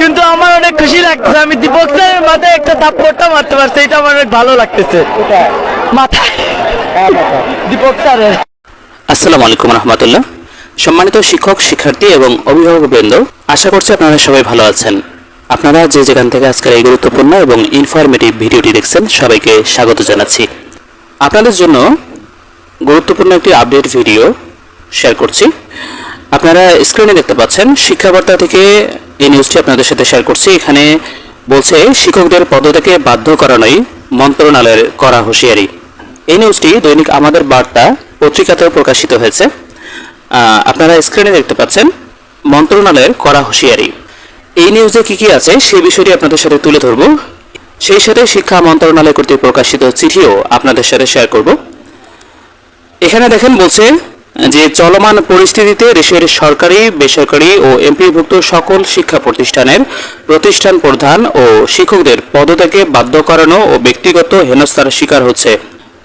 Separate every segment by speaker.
Speaker 1: কিন্তু আমার অনেক খুশি লাগতেছে আমি দীপক স্যারের মাথায় একটা থাপ্পড়টা মারতে পারছি, এটা আমার অনেক ভালো লাগতেছে। মাথায়। দীপক স্যারের
Speaker 2: আসসালামু আলাইকুম রহমতুল্লাহ। সম্মানিত শিক্ষক, শিক্ষার্থী এবং অভিভাবকবৃন্দ আশা করছি আপনারা সবাই ভালো আছেন। আপনারা যে যেখান থেকে আজকের এই গুরুত্বপূর্ণ এবং ইনফরমেটিভ ভিডিওটি দেখছেন, সবাইকে স্বাগত জানাচ্ছি। আপনাদের জন্য গুরুত্বপূর্ণ একটি আপডেট ভিডিও শেয়ার করছি। আপনারা স্ক্রিনে দেখতে পাচ্ছেন, শিক্ষাবার্তা থেকে এই নিউজটি আপনাদের সাথে শেয়ার করছি। এখানে বলছে, শিক্ষকদের পদত্যাগে বাধ্য করানোই মন্ত্রণালয়ের করা হুঁশিয়ারি। এই নিউজটি দৈনিক আমাদের বার্তা পত্রিকাতেও প্রকাশিত হয়েছে। আপনারা স্ক্রিনে দেখতে পাচ্ছেন, মন্ত্রণালয়ের করা হুঁশিয়ারি। এই নিউজে কি কি আছে সেই বিষয়টি আপনাদের সাথে তুলে ধরব। সেই সাথে শিক্ষা মন্ত্রণালয় কর্তৃক প্রকাশিত চিঠিও আপনাদের সাথে শেয়ার করব। এখানে দেখেন বলছে যে চলমান পরিস্থিতিতে দেশের সরকারি, বেসরকারি ও এমপিভুক্ত সকল শিক্ষা প্রতিষ্ঠানের প্রতিষ্ঠান প্রধান ও শিক্ষকদের পদত্যাগে বাধ্য করানো ও ব্যক্তিগত হেনস্থার শিকার হচ্ছে।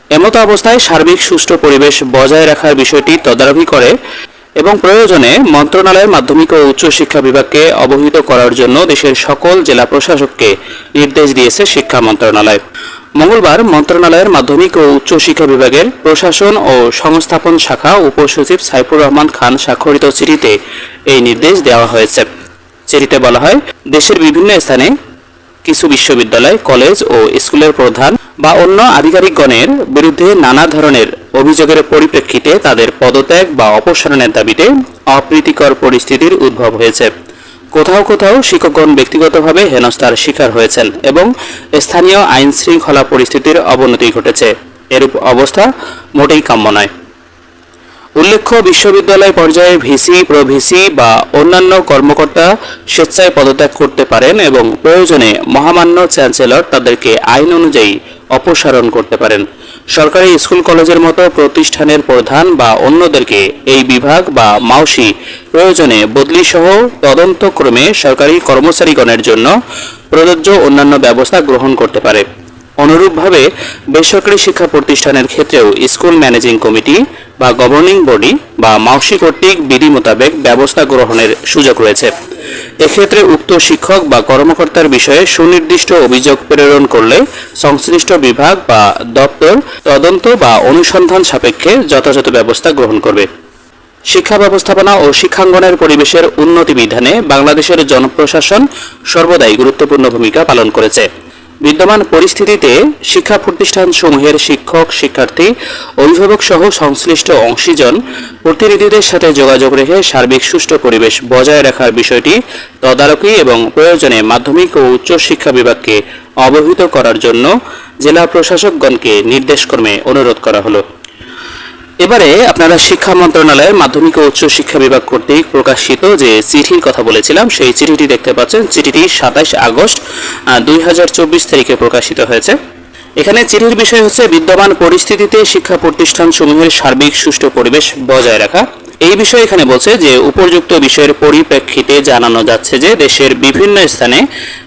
Speaker 2: এমতো অবস্থায় সার্বিক সুষ্ঠু পরিবেশ বজায় রাখার বিষয়টি তদারকি করে এবং প্রয়োজনে মন্ত্রণালয়ের মাধ্যমিক ও উচ্চ শিক্ষা বিভাগকে অবহিত করার জন্য দেশের সকল জেলা প্রশাসককে নির্দেশ দিয়েছে শিক্ষা মন্ত্রণালয়। মঙ্গলবার মন্ত্রণালয়ের মাধ্যমিক ও উচ্চ শিক্ষা বিভাগের প্রশাসন ও সংস্থাপন শাখা উপসচিব সাইফুর রহমান খান স্বাক্ষরিত চিঠিতে এই নির্দেশ দেওয়া হয়েছে। চিঠিতে বলা হয়, দেশের বিভিন্ন স্থানে কিছু বিশ্ববিদ্যালয়, কলেজ ও স্কুলের প্রধান বা অন্য আধিকারিকগণের বিরুদ্ধে নানা ধরনের অভিযোগের পরিপ্রেক্ষিতে তাদের পদত্যাগ বা অপসারণের দাবিতে অপ্রীতিকর পরিস্থিতির উদ্ভব হয়েছে। কোথাও কোথাও শিক্ষকগণ ব্যক্তিগতভাবে হেনস্থার শিকার হয়েছেন এবং স্থানীয় আইন শৃঙ্খলা পরিস্থিতির অবনতি ঘটেছে। এরূপ অবস্থা মোটেই কাম্য নয়। উল্লেখ্য, বিশ্ববিদ্যালয় পর্যায়ে ভিসি, প্রভিসি বা অন্যান্য কর্মকর্তা স্বেচ্ছায় পদত্যাগ করতে পারেন এবং প্রয়োজনে মহামান্য চ্যান্সেলর তাদেরকে আইন অনুযায়ী অপসারণ করতে পারেন। সরকারি স্কুল কলেজের মতো প্রতিষ্ঠানের প্রধান বা অন্যদেরকে এই বিভাগ বা মাউসি প্রয়োজনে বদলি সহ তদন্তক্রমে সরকারি কর্মচারীগণের জন্য প্রযোজ্য অন্যান্য ব্যবস্থা গ্রহণ করতে পারে। অনুরূপভাবে বেসরকারি শিক্ষা প্রতিষ্ঠানের ক্ষেত্রেও স্কুল ম্যানেজিং কমিটি বা গভর্নিং বডি বা মাউসি কর্তৃক বিধি মোতাবেক ব্যবস্থা গ্রহণের সুযোগ রয়েছে। এক্ষেত্রে উক্ত শিক্ষক বা কর্মকর্তার বিষয়ে সুনির্দিষ্ট অভিযোগ প্রেরণ করলে সংশ্লিষ্ট বিভাগ বা দপ্তর তদন্ত বা অনুসন্ধান সাপেক্ষে যথাযথ ব্যবস্থা গ্রহণ করবে। শিক্ষা ব্যবস্থাপনা ও শিক্ষাঙ্গনের পরিবেশের উন্নতি বিধানে বাংলাদেশের জনপ্রশাসন সর্বদাই গুরুত্বপূর্ণ ভূমিকা পালন করেছে। বিদ্যমান পরিস্থিতিতে শিক্ষা প্রতিষ্ঠান সমূহের শিক্ষক, শিক্ষার্থী, অভিভাবক সহ সংশ্লিষ্ট অংশীজন প্রতিনিধিদের সাথে যোগাযোগ রেখে সার্বিক সুষ্ঠু পরিবেশ বজায় রাখার বিষয়টি তদারকি এবং প্রয়োজনে মাধ্যমিক ও উচ্চ শিক্ষা বিভাগকে অবহিত করার জন্য জেলা প্রশাসকগণকে নির্দেশক্রমে অনুরোধ করা হলো। এবারে আপনারা শিক্ষা মন্ত্রণালয়ের মাধ্যমিক ও উচ্চ শিক্ষা বিভাগ কর্তৃক প্রকাশিত যে চিঠির কথা বলেছিলাম, সেই চিঠিটি দেখতে পাচ্ছেন। চিঠিটি সাতাশ আগস্ট দুই হাজার চব্বিশ তারিখে প্রকাশিত হয়েছে। এখানে চিঠির বিষয় হচ্ছে, বিদ্যমান পরিস্থিতিতে শিক্ষা প্রতিষ্ঠান সমূহের সার্বিক সুষ্ঠু পরিবেশ বজায় রাখা। এই বিষয়ে এখানে বলছে যে, উপযুক্ত বিষয়ের পরিপ্রেক্ষিতে জানানো যাচ্ছে যে, দেশের বিভিন্ন স্থানে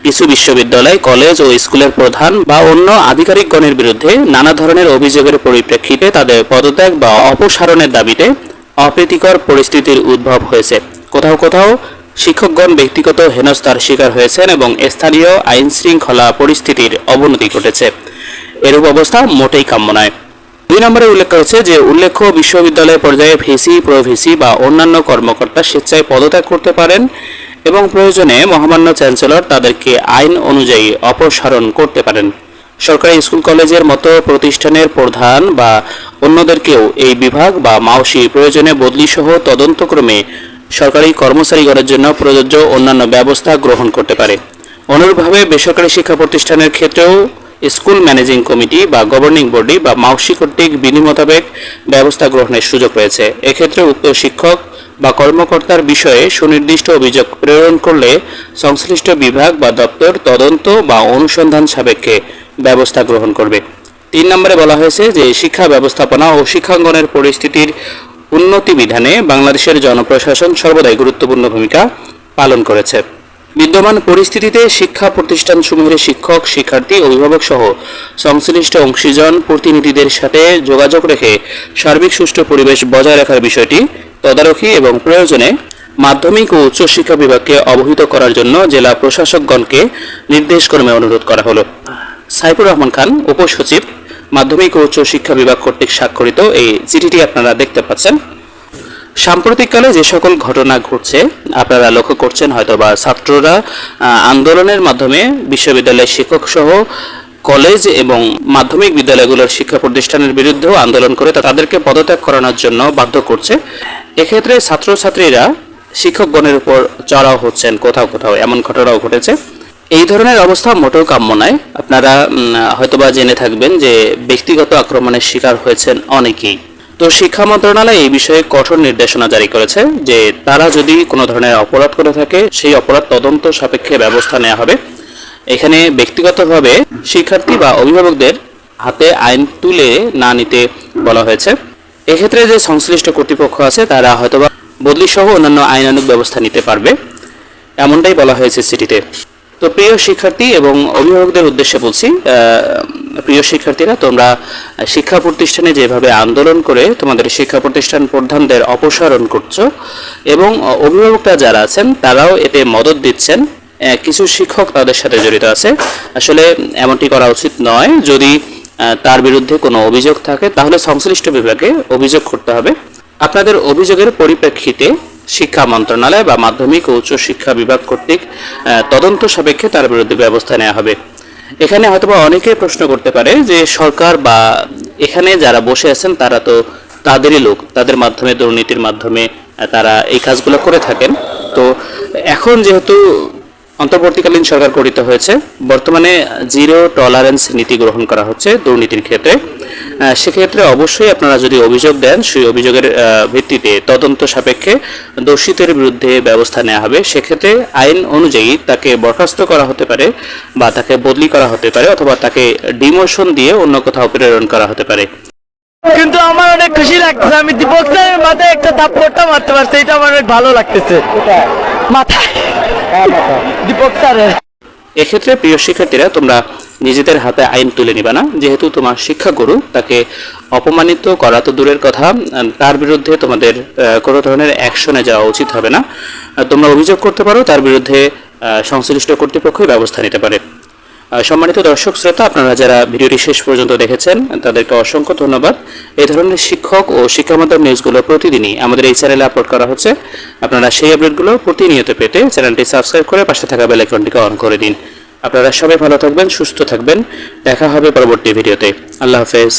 Speaker 2: কিছু বিশ্ববিদ্যালয়, কলেজ ও স্কুলের প্রধান বা অন্য আধিকারিকগণের বিরুদ্ধে নানা ধরনের অভিযোগের পরিপ্রেক্ষিতে তাদের পদত্যাগ বা অপসারণের দাবিতে অপ্রীতিকর পরিস্থিতির উদ্ভব হয়েছে। কোথাও কোথাও শিক্ষকগণ ব্যক্তিগত হেনস্থার শিকার হয়েছেন এবং স্থানীয় আইন শৃঙ্খলা পরিস্থিতির অবনতি ঘটেছে। এরূপ অবস্থা মোটেই কাম্য নয়। দুই নম্বরে উল্লেখ করেছে যে, উল্লেখ্য বিশ্ববিদ্যালয় পর্যায়ে ভিসি, প্রভিসি বা অন্যান্য কর্মকর্তা স্বেচ্ছায় পদত্যাগ করতে পারেন এবং প্রয়োজনে মহামান্য চ্যান্সেলর তাদেরকে আইন অনুযায়ী অপসারণ করতে পারেন। সরকারি স্কুল কলেজের মতো প্রতিষ্ঠানের প্রধান বা অন্যদেরকেও এই বিভাগ বা মাওসি প্রয়োজনে বদলি সহ তদন্তক্রমে সরকারি কর্মচারী কর্মচারীগণের জন্য প্রযোজ্য অন্যান্য ব্যবস্থা গ্রহণ করতে পারে। অনুরূপভাবে বেসরকারি শিক্ষা প্রতিষ্ঠানের ক্ষেত্রেও স্কুল ম্যানেজিং কমিটি বা গভর্নিং বডি বা মাউসি কর্তৃক বিধি মোতাবেক ব্যবস্থা গ্রহণের সুযোগ রয়েছে। এক্ষেত্রে উক্ত শিক্ষক বা কর্মকর্তার বিষয়ে সুনির্দিষ্ট অভিযোগ প্রেরণ করলে সংশ্লিষ্ট বিভাগ বা দপ্তর তদন্ত বা অনুসন্ধান সাপেক্ষে ব্যবস্থা গ্রহণ করবে। তিন নম্বরে বলা হয়েছে যে, শিক্ষা ব্যবস্থাপনা ও শিক্ষাঙ্গনের পরিস্থিতির উন্নতি বিধানে বাংলাদেশের জনপ্রশাসন সর্বদাই গুরুত্বপূর্ণ ভূমিকা পালন করেছে। বিদ্যমান পরিস্থিতিতে শিক্ষা প্রতিষ্ঠানসমূহের শিক্ষক, শিক্ষার্থী, অভিভাবক সহ সংশ্লিষ্ট অংশীজন প্রতিনিধিদের সাথে যোগাযোগ রেখে সার্বিক সুষ্ঠু পরিবেশ বজায় রাখার বিষয়টি তদারকি এবং প্রয়োজনে মাধ্যমিক ও উচ্চশিক্ষা বিভাগকে অবহিত করার জন্য জেলা প্রশাসকগণকে নির্দেশক্রমে অনুরোধ করা হলো। সাইফুর রহমান খান উপসচিব মাধ্যমিক ও উচ্চশিক্ষা বিভাগ কর্তৃক স্বাক্ষরিত এই চিঠিটি আপনারা দেখতে পাচ্ছেন। সাম্প্রতিককালে যে সকল ঘটনা ঘটছে, আপনারা লক্ষ্য করছেন হয়তো বা ছাত্ররা আন্দোলনের মাধ্যমে বিশ্ববিদ্যালয়ের শিক্ষক সহ কলেজ এবং মাধ্যমিক বিদ্যালয়গুলোর শিক্ষা প্রতিষ্ঠানের বিরুদ্ধেও আন্দোলন করে তাদেরকে পদত্যাগ করানোর জন্য বাধ্য করছে। এক্ষেত্রে ছাত্রছাত্রীরা শিক্ষকগণের উপর চড়াও হচ্ছেন কোথাও কোথাও, এমন ঘটনাও ঘটেছে। এই ধরনের অবস্থা মোটেও কাম্য নয়। আপনারা হয়তোবা জেনে থাকবেন যে ব্যক্তিগত আক্রমণের শিকার হয়েছেন অনেকেই। তো শিক্ষা মন্ত্রণালয় এই বিষয়ে কঠোর নির্দেশনা জারি করেছে যে তারা যদি কোনো ধরনের অপরাধ করে থাকে, সেই অপরাধ তদন্ত সাপেক্ষে ব্যবস্থা নেওয়া হবে। এখানে ব্যক্তিগতভাবে শিক্ষার্থী বা অভিভাবকদের হাতে আইন তুলে না নিতে বলা হয়েছে। এক্ষেত্রে যে সংশ্লিষ্ট কর্তৃপক্ষ আছে, তারা হয়তোবা বদলি সহ অন্যান্য আইনানুগ ব্যবস্থা নিতে পারবে, এমনটাই বলা হয়েছে সিটিতে। তো প্রিয় শিক্ষার্থী এবং অভিভাবকদের উদ্দেশ্যে বলছি প্রিয় শিক্ষার্থীরা, তোমরা শিক্ষা প্রতিষ্ঠানে যেভাবে আন্দোলন করে তোমাদের শিক্ষা প্রতিষ্ঠান প্রধানদের অপসারণ করছ এবং অভিভাবকরা যারা আছেন, তারাও এতে মদত দিচ্ছেন। কিছু শিক্ষক তাদের সাথে জড়িত আছে। আসলে এমনটি করা উচিত নয়, যদি তার বিরুদ্ধে কোনো অভিযোগ থাকে, তাহলে সংশ্লিষ্ট বিভাগে অভিযোগ করতে হবে। আপনাদের অভিযোগের পরিপ্রেক্ষিতে শিক্ষা মন্ত্রণালয় বা মাধ্যমিক ও উচ্চ শিক্ষা বিভাগ কর্তৃক তদন্ত সাপেক্ষে তার বিরুদ্ধে ব্যবস্থা নেওয়া হবে। এখানে হয়তোবা অনেকে প্রশ্ন করতে পারে যে সরকার বা এখানে যারা বসে আছেন, তারা তো তাদেরই লোক, তাদের মাধ্যমে, দুর্নীতির মাধ্যমে তারা এই কাজগুলো করে থাকেন। তো এখন যেহেতু অন্তর্বর্তীকালীন সরকার গঠিত হয়েছে। বর্তমানে জিরো টলারেন্স নীতি গ্রহণ করা হচ্ছে দুর্নীতির ক্ষেত্রে। সেক্ষেত্রে অবশ্যই আপনারা যদি অভিযোগ দেন সেই অভিযোগের ভিত্তিতে তদন্ত সাপেক্ষে দোষীদের বিরুদ্ধে ব্যবস্থা নেওয়া হবে। সেক্ষেত্রে আইন অনুযায়ী তাকে বরখাস্ত করা হতে পারে বা তাকে বদলি করা হতে পারে অথবা তাকে ডিমোশন দিয়ে অন্য কোথাও প্রেরণ করা হতে পারে।
Speaker 1: কিন্তু আমার অনেক খুশি লাগতেছে আমি দীপক স্যারের মাথায় একটা থাপ্পড়টা মারতে পারছি। এটা আমার অনেক ভালো লাগতেছে। মাথায়।
Speaker 2: এক্ষেত্রে প্রিয় শিক্ষার্থীরা, তোমরা নিজেদের হাতে আইন তুলে নিবে না। যেহেতু তোমার শিক্ষাগুরু, তাকে অপমানিত করা তো দূরের কথা। তার বিরুদ্ধে তোমাদের কোনো ধরনের অ্যাকশনে যাওয়া উচিত হবে না। তোমরা অভিযোগ করতে পারো, তার বিরুদ্ধে সংশ্লিষ্ট কর্তৃপক্ষই ব্যবস্থা নিতে পারে। সম্মানিত দর্শক শ্রোতা, আপনারা যারা ভিডিওটি শেষ পর্যন্ত দেখেছেন, তাদেরকে অসংখ্য ধন্যবাদ। এই ধরনের শিক্ষক ও শিক্ষামাধ্যম নিউজগুলো প্রতিদিনই আমাদের এই চ্যানেলে আপলোড করা হচ্ছে। আপনারা সেই আপডেটগুলো প্রতিনিয়ত পেতে চ্যানেলটি সাবস্ক্রাইব করে পাশে থাকা বেল আইকনটিকে অন করে দিন। আপনারা সবাই ভালো থাকবেন, সুস্থ থাকবেন। দেখা হবে পরবর্তী ভিডিওতে। আল্লাহ হাফেজ।